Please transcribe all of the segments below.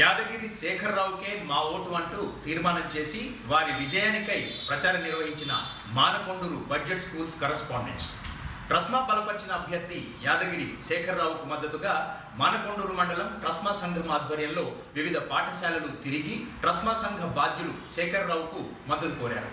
యాదగిరి శేఖర్రావుకే మా ఓటు అంటూ తీర్మానం చేసి వారి విజయానికై ప్రచారం నిర్వహించిన Manakondur budget schools correspondents. TRSMA బలపరిచిన అభ్యర్థి యాదగిరి శేఖర్రావుకు మద్దతుగా మానకొండూరు మండలం ట్రస్మా సంఘం ఆధ్వర్యంలో వివిధ పాఠశాలలు తిరిగి ట్రస్మా సంఘ బాధ్యులు శేఖర్రావుకు మద్దతు కోరారు.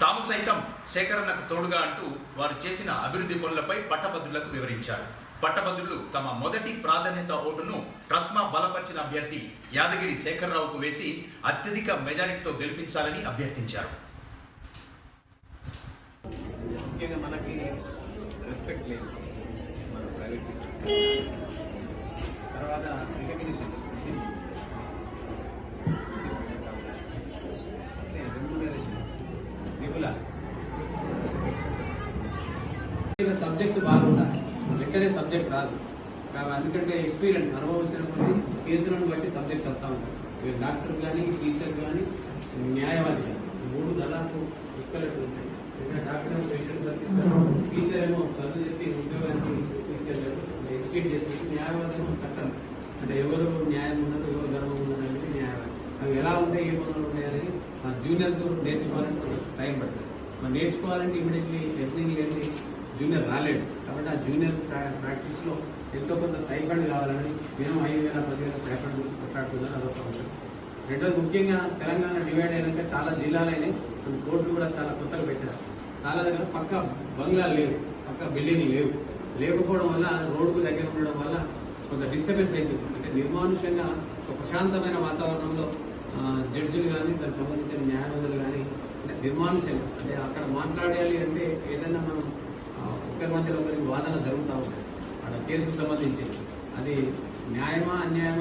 తాము సైతం శేఖరన్నకు తోడుగా అంటూ వారు చేసిన అభివృద్ధి పనులపై పట్టభద్రులకు వివరించారు. పట్టభద్రులు తమ మొదటి ప్రాధాన్యత ఓటును ట్రస్మా బలపరిచిన అభ్యర్థి యాదగిరి శేఖర్రావుకు వేసి అత్యధిక మెజారిటీతో గెలిపించాలని అభ్యర్థించారు. ముఖ్యంగా మనకి రెస్పెక్ట్ లేదు. మన ప్రైవేట్ తర్వాత రికగ్నిషన్ రెమ్యూనరేషన్ రెగ్యులర్ సబ్జెక్ట్ బాగుండాలి లెక్చరే సబ్జెక్ట్ రాదు. కాబట్టి అందుకంటే ఎక్స్పీరియన్స్ అనుభవించిన కొద్ది కేసులను బట్టి సబ్జెక్ట్ వస్తూ ఉంటారు మీరు డాక్టర్ కానీ టీచర్ కానీ న్యాయవాది కానీ మూడు దాదాపు ఈక్వలెట్ ఉంటాయి. డాక్టర్ పేషెంట్ టీచర్ ఏమో చదువు చెప్పి ఉద్యోగానికి తీసుకెళ్ళారు ఎడ్యుకేట్ చేసి న్యాయవాది ఏమో చట్టం. అంటే ఎవరు న్యాయం ఉన్నారు ఎవరు ధర్మం ఉన్నారు అనేది న్యాయవాది. అవి ఎలా ఉంటాయి ఏ పనులు ఉంటాయి అనేది ఆ జూనియర్తో నేర్చుకోవాలంటే టైం పడుతుంది. మరి నేర్చుకోవాలంటే ఇమీడియట్లీ ఎవ్రీథింగ్ వెళ్ళి జూనియర్ రాలేడు కాబట్టి ఆ జూనియర్ ప్రాక్టీస్లో ఎంతో కొంత స్టైఫండ్ కావాలని మేము ఐదు వేల పదివేల స్టైఫండ్ కొట్లాడుతుందని అదొక అంశం. రెండోది ముఖ్యంగా తెలంగాణ డివైడ్ అయినాక చాలా జిల్లాలైన కొన్ని కోర్టులు కూడా చాలా కొత్తగా పెట్టారు. చాలా దగ్గర పక్క బంగ్లాలు లేవు పక్క బిల్డింగ్లు లేవు. లేకపోవడం వల్ల రోడ్డుకు దగ్గర ఉండడం వల్ల కొంత డిస్టర్బెన్స్ అవుతుంది అంటే నిర్మానుషంగా ఒక ప్రశాంతమైన వాతావరణంలో జడ్జిలు కానీ దానికి సంబంధించిన న్యాయవాదులు కానీ అంటే అంటే అక్కడ మాట్లాడాలి అంటే ఏదైనా మనం ఒకరి మధ్యలో ఒకరికి వాదన జరుగుతూ ఉంటాయి అక్కడ కేసుకు సంబంధించి అది న్యాయమా అన్యాయమా